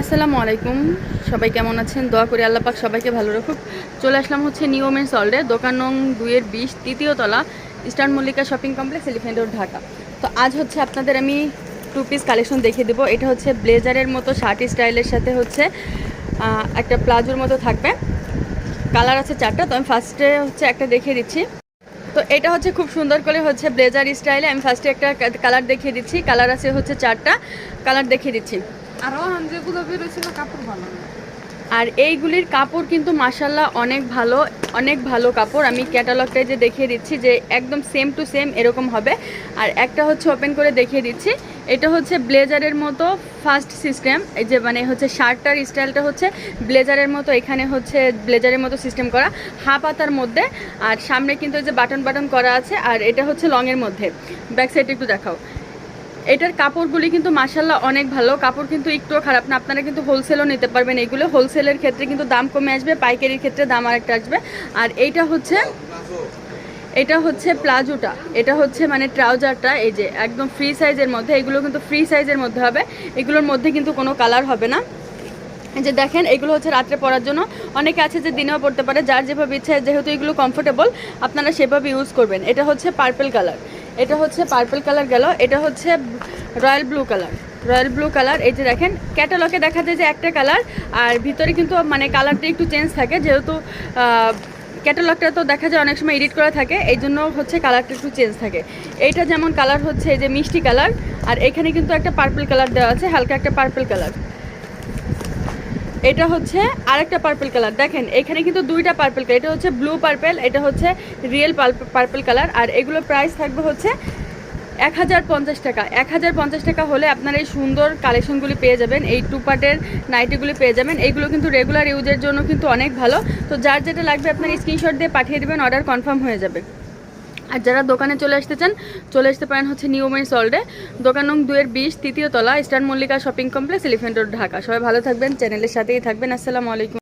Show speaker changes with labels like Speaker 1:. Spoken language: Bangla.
Speaker 1: আসসালামু আলাইকুম। সবাই কেমন আছেন? দোয়া করি আল্লাহ পাক সবাইকে ভালো রাখুক। চলে আসলাম হচ্ছে নিউ ওমেন সল্ডে দোকান নং দুইয়ের বিশ, তৃতীয় তলা eastern Mallika shopping complex elephant road Dhaka. তো আজ হচ্ছে আপনাদের আমি টু পিস কালেকশন দেখিয়ে দেবো। এটা হচ্ছে ব্লেজারের মতো শার্ট স্টাইলের সাথে হচ্ছে একটা প্লাজোর মতো থাকবে। কালার আছে চারটা, তো আমি ফার্স্টে হচ্ছে একটা দেখিয়ে দিচ্ছি। তো এটা হচ্ছে খুব সুন্দর করে হচ্ছে ব্লেজার স্টাইলে আমি ফার্স্টে একটা কালার দেখিয়ে দিচ্ছি। কালার আছে হচ্ছে চারটা। কালার দেখিয়ে দিচ্ছি।
Speaker 2: আরও যেগুলো বেরোছিল কাপড় ভালো।
Speaker 1: আর এইগুলির কাপড় কিন্তু মাসাল্লাহ অনেক ভালো অনেক ভালো কাপড়। আমি ক্যাটালগটাই যে দেখিয়ে দিচ্ছি যে একদম সেম টু সেম এরকম হবে। আর একটা হচ্ছে ওপেন করে দেখিয়ে দিচ্ছি। এটা হচ্ছে ব্লেজারের মতো ফার্স্ট সিস্টেম এই যে মানে হচ্ছে শার্টটার স্টাইলটা হচ্ছে ব্লেজারের মতো, এখানে হচ্ছে ব্লেজারের মতো সিস্টেম করা। হাফ হাতার মধ্যে। আর সামনে কিন্তু এই যে বাটন বাটন করা আছে। আর এটা হচ্ছে লংয়ের মধ্যে। ব্যাক সাইড একটু দেখাও। এটার কাপড়গুলি কিন্তু মাসাল্লাহ অনেক ভালো। কাপড় কিন্তু একটুও খারাপ না। আপনারা কিন্তু হোলসেলও নিতে পারবেন এগুলো। হোলসেলের ক্ষেত্রে কিন্তু দাম কমে আসবে, পাইকারির ক্ষেত্রে দাম আরেকটা আসবে। আর এইটা হচ্ছে এটা হচ্ছে প্লাজোটা। এটা হচ্ছে মানে ট্রাউজারটা, এই যে একদম ফ্রি সাইজের মধ্যে। এগুলো কিন্তু ফ্রি সাইজের মধ্যে হবে। এগুলোর মধ্যে কিন্তু কোনো কালার হবে না। যে দেখেন, এগুলো হচ্ছে রাত্রে পরার জন্য। অনেকে আছে যে দিনেও পড়তে পারে। যার যেভাবে ইচ্ছা, যেহেতু এগুলো কমফোর্টেবল আপনারা সেভাবে ইউজ করবেন। এটা হচ্ছে পার্পল কালার এটা হচ্ছে পার্পল কালার গেল, এটা হচ্ছে royal blue colour royal blue colour এই যে দেখেন ক্যাটালগে দেখা যায় যে একটা কালার আর ভিতরে কিন্তু মানে কালারটা একটু চেঞ্জ থাকে, যেহেতু ক্যাটালগটা তো দেখা যায় অনেক সময় এডিট করা থাকে, এই জন্য হচ্ছে কালারটা একটু চেঞ্জ থাকে। এইটা যেমন কালার হচ্ছে এই যে মিষ্টি কালার আর এখানে কিন্তু একটা পার্পল কালার দেওয়া আছে, হালকা একটা পার্পল কালার এটা হচ্ছে আরেকটা পার্পল কালার দেখেন, এখানে কিন্তু দুইটা পার্পল কালার এটা হচ্ছে ব্লু পার্পেল এটা হচ্ছে রিয়েল পার্পল কালার আর এগুলোর প্রাইস থাকবে হচ্ছে এক হাজার পঞ্চাশ টাকা। এক হাজার পঞ্চাশ টাকা হলে আপনারা এই সুন্দর কালেকশনগুলি পেয়ে যাবেন। এই টু পার্টের নাইটিগুলি পেয়ে যাবেন। এইগুলো কিন্তু রেগুলার ইউজের জন্য কিন্তু অনেক ভালো। তো যার যেটা লাগবে আপনার স্ক্রিনশট দিয়ে পাঠিয়ে দেবেন অর্ডার কনফার্ম হয়ে যাবে। আর যারা দোকানে চলে আসতে চান, চলে আসতে পারেন হচ্ছে নিউ মেন সল্ডে দোকান নং দুয়ের বিশ, তৃতীয় তলা eastern Mallika shopping complex elephant road, Dhaka. সবাই ভালো থাকবেন, চ্যানেলের সাথেই থাকবেন। আসসালামু আলাইকুম।